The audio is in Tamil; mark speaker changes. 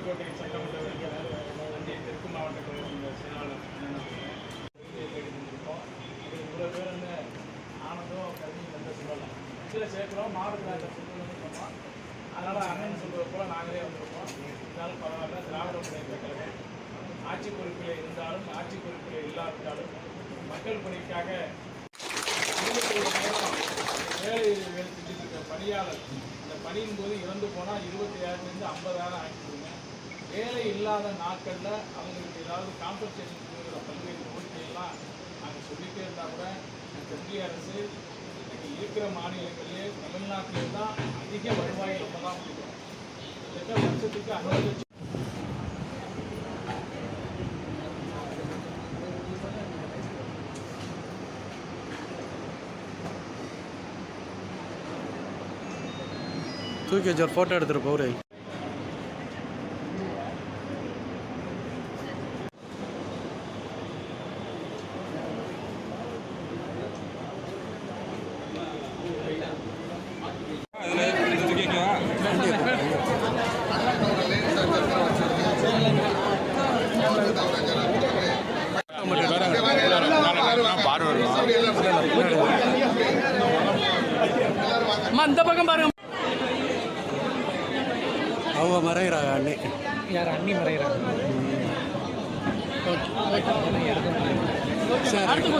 Speaker 1: புதுக்கோட்டை சட்டமன்ற அன்றைய தெற்கு மாவட்ட கழகத்தின் செயலாளர் இவ்வளோ பேர் வந்து ஆனந்தும் கல்வியும் வந்து சொல்லலாம் சில சேர்க்கிறோம் மாவட்டத்தில் சொல்லணும்னு சொன்னோம் அதனால் அண்ணன் சொல்வது போல் நாங்களே வந்திருக்கோம் இருந்தாலும் பரவாயில்ல திராவிட முன்னேற்ற கழகம் ஆட்சி பொறுப்பில் இருந்தாலும் ஆட்சி பொறுப்பில் இல்லாவிட்டாலும் மக்கள் பணிக்காக வேலை வேலை செஞ்சுட்டு இருக்க பணியாளர் அந்த பணியின் போது இறந்து போனால் இருபத்தி ஏழுலேருந்து ஐம்பதாயிரம் ஆக்கிடுங்க இல்லாத நாட்களில் அவங்களுக்கு ஏதாவது காம்பன்சேஷன் கொடுக்குற பல்வேறு கோரிக்கையெல்லாம் நாங்கள் சொல்லிட்டே இருந்தால் கூட இந்த ஒன்றிய அரசு இன்னைக்கு இருக்கிற மாநிலங்களிலே தமிழ்நாட்டிலே தான் அதிக வருவாயை நம்ம தான் முடிக்கிறோம் கிட்டத்தட்ட வருஷத்துக்கு அறுபது லட்சம்
Speaker 2: தூக்கி வச்சு ஒரு ஃபோட்டோ எடுத்துகிட்டு போகிறேன்
Speaker 3: அந்த பக்கம் பாருங்க.
Speaker 2: அவங்க மறைகிறாங்க அண்ணி.
Speaker 3: யார் அண்ணி மறைகிறாங்க
Speaker 2: சரி.